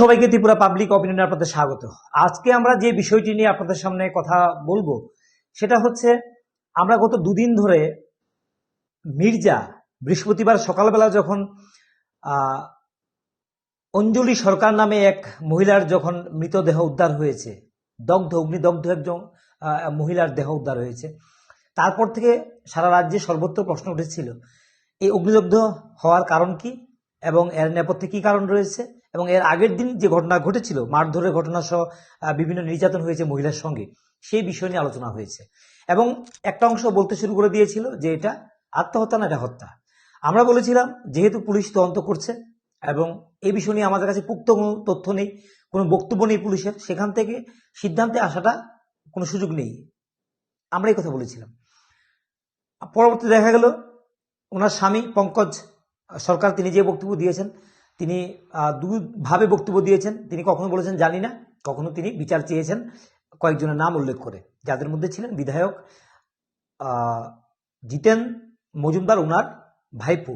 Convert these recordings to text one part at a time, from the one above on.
সবাইকে ত্রিপুরা পাবলিক অপিনিয়নে আপনাদের স্বাগত। আজকে আমরা যে বিষয়টি নিয়ে আপনাদের সামনে কথা বলব, সেটা হচ্ছে আমরা গত দুদিন ধরে মির্জা বৃহস্পতিবার সকালবেলা যখন অঞ্জলি সরকার নামে এক মহিলার যখন মৃতদেহ উদ্ধার হয়েছে, দগ্ধ, অগ্নিদগ্ধ একজন মহিলার দেহ উদ্ধার হয়েছে, তারপর থেকে সারা রাজ্যে সর্বত্র প্রশ্ন উঠেছিল, এই অগ্নিদগ্ধ হওয়ার কারণ কি এবং এর নেপথ্যে কি কারণ রয়েছে? এবং এর আগের দিন যে ঘটনা ঘটেছিল, মারধরের ঘটনা সহ বিভিন্ন নির্যাতন হয়েছে মহিলার সঙ্গে, সেই বিষয় নিয়ে আলোচনা হয়েছে। এবং একটা অংশ বলতে শুরু করে দিয়েছিল যে এটা আত্মহত্যা না, এটা হত্যা। আমরা বলেছিলাম, যেহেতু পুলিশ তদন্ত করছে এবং এই বিষয় নিয়ে আমাদের কাছে পুক্ত কোনো তথ্য নেই, কোনো বক্তব্য নেই পুলিশের, সেখান থেকে সিদ্ধান্তে আসাটা কোনো সুযোগ নেই। আমরা এই কথা বলেছিলাম। পরবর্তী দেখা গেল, ওনার স্বামী পঙ্কজ সরকার, তিনি যে বক্তব্য দিয়েছেন তিনি দুভাবে বক্তব্য দিয়েছেন। তিনি কখনো বলেছেন, জানি না। কখনো তিনি বিচার চেয়েছেন কয়েকজনের নাম উল্লেখ করে। যাদের মধ্যে ছিলেন বিধায়ক জিতেন মজুমদার ওনার ভাইপু,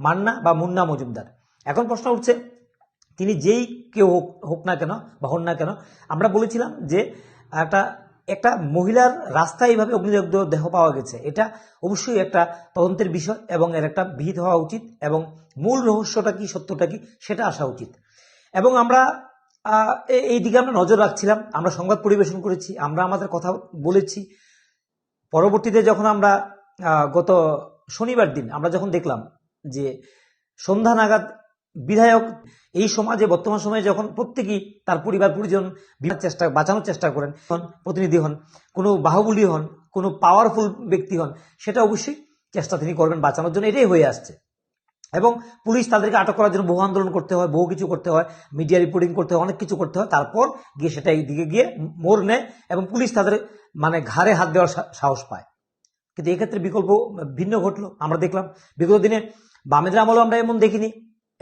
মান্না বা মুন্না মজুমদার। এখন প্রশ্ন উঠছে, তিনি যেই কেউ হোক হোক না কেন বা হন না কেন, আমরা বলেছিলাম যে একটা একটা মহিলার রাস্তায় এইভাবে অগ্নিদগ্ধ দেহ পাওয়া গেছে। এটা অবশ্যই একটা তদন্তের বিষয় এবং এর একটা বিহিত হওয়া উচিত এবং মূল রহস্যটা কি, সত্যটা কি, সেটা আসা উচিত। এবং আমরা এই দিকে আমরা নজর রাখছিলাম, আমরা সংবাদ পরিবেশন করেছি, আমরা আমাদের কথা বলেছি। পরবর্তীতে যখন আমরা গত শনিবার দিন আমরা যখন দেখলাম যে সন্ধ্যা নাগাদ বিধায়ক এই সমাজে, বর্তমান সময়ে যখন প্রত্যেকেই তার পরিবার, পরিজন বিবাহ চেষ্টা, বাঁচানোর চেষ্টা করেন প্রতিনিধি হন, কোনো বাহুবলী হন, কোনো পাওয়ারফুল ব্যক্তি হন, সেটা অবশ্যই চেষ্টা তিনি করবেন বাঁচানোর জন্য, এটাই হয়ে আসছে। এবং পুলিশ তাদেরকে আটক করার জন্য বহু আন্দোলন করতে হয়, বহু কিছু করতে হয় মিডিয়া রিপোর্টিং করতে হয়, অনেক কিছু করতে হয়, তারপর গিয়ে সেটা এই দিকে গিয়ে মোড় নেয় এবং পুলিশ তাদের মানে ঘাড়ে হাত দেওয়ার সাহস পায়। কিন্তু এক্ষেত্রে বিকল্প ভিন্ন ঘটলো, আমরা দেখলাম। বিগত দিনে বামেদের আমলেও আমরা এমন দেখিনি।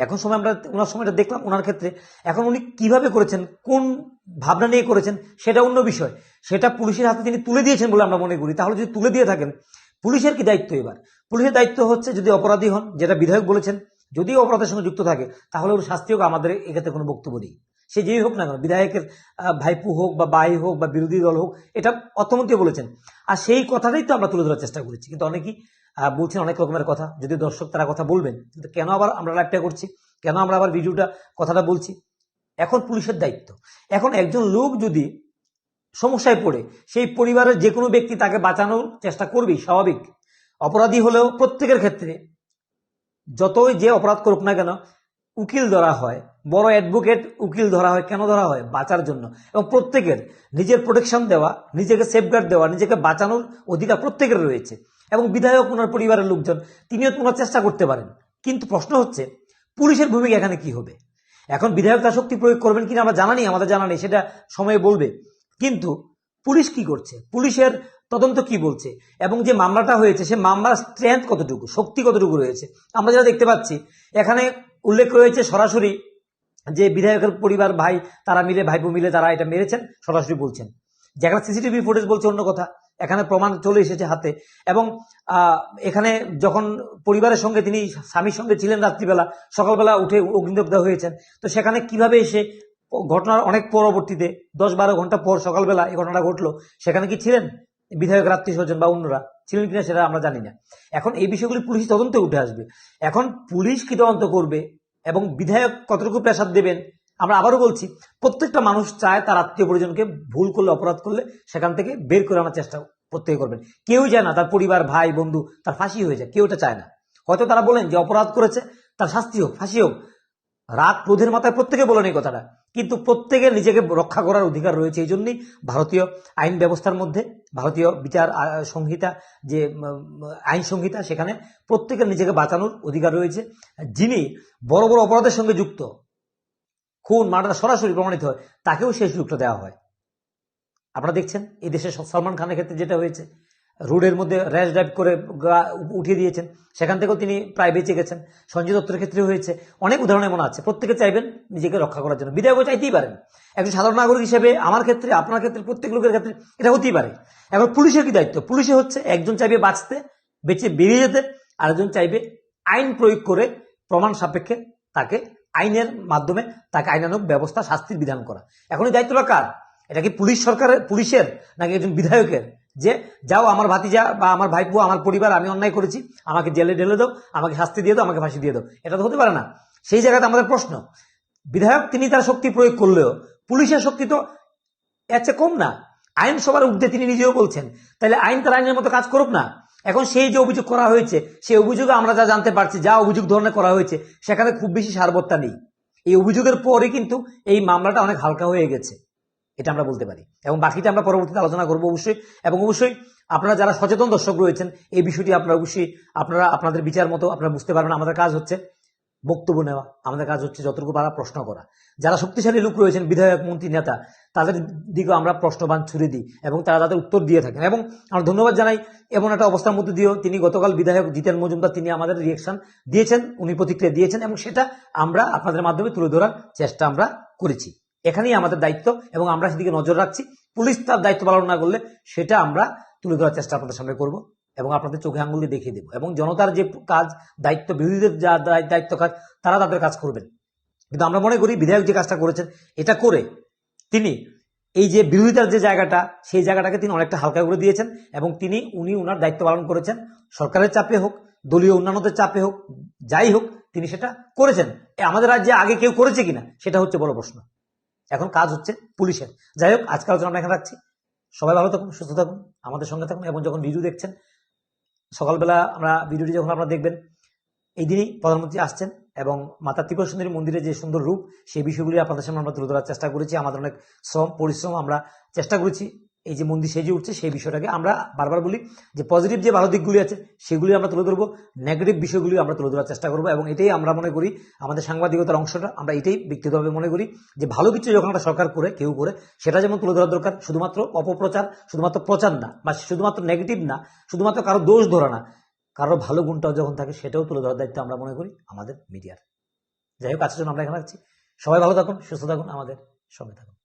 এখন সময় আমরা, ওনার সময়টা দেখলাম ওনার ক্ষেত্রে। এখন উনি কীভাবে করেছেন, কোন ভাবনা নিয়ে করেছেন, সেটা অন্য বিষয়। সেটা পুলিশের হাতে তিনি তুলে দিয়েছেন বলে আমরা মনে করি। তাহলে যদি তুলে দিয়ে থাকেন, পুলিশের কি দায়িত্ব এবার? পুলিশের দায়িত্ব হচ্ছে যদি অপরাধী হন, যেটা বিধায়ক বলেছেন, যদি অপরাধের সঙ্গে যুক্ত থাকে, তাহলে ওর শাস্তি হোক, আমাদের এক্ষেত্রে কোনো বক্তব্য নেই। সে যেই হোক না কেন, বিধায়কের ভাইপু হোক বা বাই হোক বা বিরোধী দল হোক, এটা অর্থমন্ত্রী বলেছেন। আর সেই কথাটাই তো আমরা তুলে ধরার চেষ্টা করেছি। কিন্তু অনেকেই বলছেন অনেক রকমের কথা। যদি দর্শক তারা কথা বলবেন, কিন্তু কেন আবার আমরা লাইভটা করছি? কেন আমরা আবার ভিডিওটা, কথাটা বলছি? এখন পুলিশের দায়িত্ব। এখন একজন লোক যদি সমস্যায় পড়ে, সেই পরিবারের যে কোনো ব্যক্তি তাকে বাঁচানোর চেষ্টা করবেই, স্বাভাবিক। অপরাধী হলেও প্রত্যেকের ক্ষেত্রে যতই যে অপরাধ করুক না কেন, উকিল ধরা হয়, বড় অ্যাডভোকেট উকিল ধরা হয়, কেন ধরা হয়? বাঁচার জন্য। এবং প্রত্যেকের নিজের প্রোটেকশন দেওয়া, নিজেকে সেফগার্ড দেওয়া, নিজেকে বাঁচানোর অধিকার প্রত্যেকের রয়েছে। এবং বিধায়ক ওনার পরিবারের লোকজন, তিনিও ওনার চেষ্টা করতে পারেন। কিন্তু প্রশ্ন হচ্ছে, পুলিশের ভূমিকা এখানে কি হবে? এখন বিধায়ক তার শক্তি প্রয়োগ করবেন কিনা আমরা জানা নেই, আমাদের জানা নেই, সেটা সময়ে বলবে। কিন্তু পুলিশ কি করছে? পুলিশের তদন্ত কি বলছে? এবং যে মামলাটা হয়েছে, সে মামলার স্ট্রেংথ কতটুকু, শক্তি কতটুকু রয়েছে? আমরা যেটা দেখতে পাচ্ছি, এখানে উল্লেখ রয়েছে সরাসরি যে বিধায়কের পরিবার ভাই, তারা মিলে, ভাইপো মিলে তারা এটা মেরেছেন, সরাসরি বলছেন। যেখানে সিসিটিভি ফুটেজ বলছে অন্য কথা। এখানে প্রমাণ চলে এসেছে হাতে। এবং এখানে যখন পরিবারের সঙ্গে তিনি স্বামীর সঙ্গে ছিলেন রাত্রিবেলা, সকালবেলা উঠে অগ্নিদগ্ধ হয়েছেন তো সেখানে কীভাবে এসে ঘটনার অনেক পরবর্তীতে, দশ বারো ঘণ্টা পর সকালবেলা এই ঘটনাটা ঘটলো, সেখানে কি ছিলেন বিধায়ক আত্মীয় স্বজন বা অন্যরা? ছিলেন কিনা সেটা আমরা জানি না। এখন এই বিষয়গুলি পুলিশ তদন্তে উঠে আসবে। এখন পুলিশ কি তদন্ত করবে এবং বিধায়ক কতটুকু প্রেসার দেবেন? আমরা আবারও বলছি, প্রত্যেকটা মানুষ চায় তার আত্মীয় পরিজনকে ভুল করলে, অপরাধ করলে, সেখান থেকে বের করে আনার চেষ্টা প্রত্যেকে করবেন। কেউই চায় না তার পরিবার, ভাই, বন্ধু, তার ফাঁসি হয়ে যায়, কেউ এটা চায় না। হয়তো তারা বলেন যে অপরাধ করেছে, তার শাস্তি হোক, ফাঁসি হোক। রাত ক্রোধের মাথায় প্রত্যেকে বলেন এই কথাটা। কিন্তু প্রত্যেকের নিজেকে রক্ষা করার অধিকার রয়েছে এই জন্যই ভারতীয় আইন ব্যবস্থার মধ্যে, ভারতীয় বিচার সংহিতা, যে আইন সংহিতা, সেখানে প্রত্যেকের নিজেকে বাঁচানোর অধিকার রয়েছে। যিনি বড় বড় অপরাধের সঙ্গে যুক্ত খুন মার্ডার সরাসরি প্রমাণিত হয়, তাকেও সেই সুযোগটা দেওয়া হয়। আপনারা দেখছেন, এই দেশে সলমান খানের ক্ষেত্রে যেটা হয়েছে, রোডের মধ্যে র্যাশ ড্রাইভ করে উঠিয়ে দিয়েছেন, সেখান থেকেও তিনি প্রায় বেঁচে গেছেন। সঞ্জয় দত্তের ক্ষেত্রে হয়েছে, অনেক উদাহরণ এমন আছে, প্রত্যেকে চাইবেন নিজেকে রক্ষা করার জন্য। বিধায়কও চাইতেই পারেন। একজন সাধারণ নাগরিক হিসেবে আমার ক্ষেত্রে, আপনার ক্ষেত্রে, প্রত্যেক লোকের ক্ষেত্রে এটা হতেই পারে। এখন পুলিশের কি দায়িত্ব? পুলিশে হচ্ছে একজন চাইবে বাঁচতে, বেঁচে বেরিয়ে যেতে, আরেকজন চাইবে আইন প্রয়োগ করে প্রমাণ সাপেক্ষে তাকে আইনের মাধ্যমে তাকে আইনানুক ব্যবস্থা, শাস্তির বিধান করা। এখন এই দায়িত্বটা কার? এটা কি পুলিশ সরকারের, পুলিশের নাকি একজন বিধায়কের? যে, যাও আমার ভাতিজা বা আমার ভাইপো, আমার পরিবার, আমি অন্যায় করেছি, আমাকে জেলে ঢেলে দাও, আমাকে শাস্তি দিয়ে দাও, আমাকে ফাঁসি দিয়ে দাও। এটা তো হতে পারে না। সেই জায়গাতে আমাদের প্রশ্ন। বিধায়ক তিনি তার শক্তি প্রয়োগ করলেও, পুলিশের শক্তি তো এর চেয়ে কম না। আইন সবার ঊর্ধ্বে তিনি নিজেও বলছেন তাহলে আইন তার আইনের মতো কাজ করুক না। এখন সেই যে অভিযোগ করা হয়েছে, সেই অভিযোগে আমরা যা জানতে পারছি, যা অভিযোগ ধরনের করা হয়েছে, সেখানে খুব বেশি সারবত্তা নেই। এই অভিযোগের পরে কিন্তু এই মামলাটা অনেক হালকা হয়ে গেছে, এটা আমরা বলতে পারি। এবং বাকিটা আমরা পরবর্তীতে আলোচনা করব অবশ্যই। এবং অবশ্যই আপনারা যারা সচেতন দর্শক রয়েছেন, এই বিষয়টি আপনারা অবশ্যই, আপনারা আপনাদের বিচার মতো আপনারা বুঝতে পারবেন আমাদের কাজ হচ্ছে। বক্তব্য নেওয়া, আমাদের কাজ হচ্ছে যতটুকু পারা প্রশ্ন করা। যারা শক্তিশালী লোক রয়েছেন, বিধায়ক, মন্ত্রী, নেতা, তাদের দিকেও আমরা প্রশ্নবান ছুড়ে দিই এবং তারা তাদের উত্তর দিয়ে থাকেন এবং আমরা ধন্যবাদ জানাই। এমন একটা অবস্থার মধ্যে দিয়েও তিনি গতকাল বিধায়ক জিতেন মজুমদার, তিনি আমাদের রিয়েকশন দিয়েছেন, উনি প্রতিক্রিয়া দিয়েছেন এবং সেটা আমরা আপনাদের মাধ্যমে তুলে ধরার চেষ্টা আমরা করেছি। এখানেই আমাদের দায়িত্ব এবং আমরা সেদিকে নজর রাখছি। পুলিশ তার দায়িত্ব পালন না করলে সেটা আমরা তুলে ধরার চেষ্টা আপনাদের সামনে করব। এবং আপনাদের চোখে আঙ্গুল দিয়ে দেখিয়ে দেবো। এবং জনতার যে কাজ, দায়িত্ব, বিরোধীদের যা দায়- দায়িত্ব কাজ, তারা তাদের কাজ করবেন। কিন্তু আমরা মনে করি বিধায়ক যে কাজটা করেছেন, এটা করে তিনি এই যে বিরোধিতার যে জায়গাটা, সেই জায়গাটাকে তিনি অনেকটা হালকা করে দিয়েছেন এবং তিনি, উনি উনার দায়িত্ব পালন করেছেন। সরকারের চাপে হোক, দলীয় অন্যান্যদের চাপে হোক, যাই হোক, তিনি সেটা করেছেন। আমাদের রাজ্যে আগে কেউ করেছে কিনা, সেটা হচ্ছে বড় প্রশ্ন। এখন কাজ হচ্ছে পুলিশের। যাই হোক আজকে আলোচনা আমরা এখানে রাখছি। সবাই ভালো থাকুন, সুস্থ থাকুন, আমাদের সঙ্গে থাকুন এবং যখন ভিডিও দেখছেন সকালবেলা আমরা ভিডিওটি যখন আপনারা দেখবেন, এই দিনই প্রধানমন্ত্রী আসছেন এবং মাতা ত্রিপুরা সুন্দরী মন্দিরের যে সুন্দর রূপ, সেই বিষয়গুলি আপনাদের সামনে আমরা তুলে ধরার চেষ্টা করেছি। আমাদের অনেক শ্রম, পরিশ্রম আমরা চেষ্টা করেছি। এই যে মন্দির সেজে উঠছে, সেই বিষয়টাকে আমরা বারবার বলি যে পজিটিভ যে ভালো দিকগুলি আছে, সেগুলি আমরা তুলে ধরবো নেগেটিভ বিষয়গুলি আমরা তুলে ধরার চেষ্টা করব এবং এটাই আমরা মনে করি আমাদের সাংবাদিকতার অংশটা, আমরা এটাই ব্যক্তিগতভাবে মনে করি যে ভালো কিছু যখন একটা সরকার করে, কেউ করে, সেটা যেমন তুলে ধরা দরকার, শুধুমাত্র অপপ্রচার, শুধুমাত্র প্রচার না, বা শুধুমাত্র নেগেটিভ না, শুধুমাত্র কারও দোষ ধরা না, কারও ভালো গুণটাও যখন থাকে, সেটাও তুলে ধরার দায়িত্ব আমরা মনে করি আমাদের মিডিয়ার। যাই হোক, আজকের জন্য আমরা এখানে রাখছি। সবাই ভালো থাকুন, সুস্থ থাকুন, আমাদের সঙ্গে থাকুন।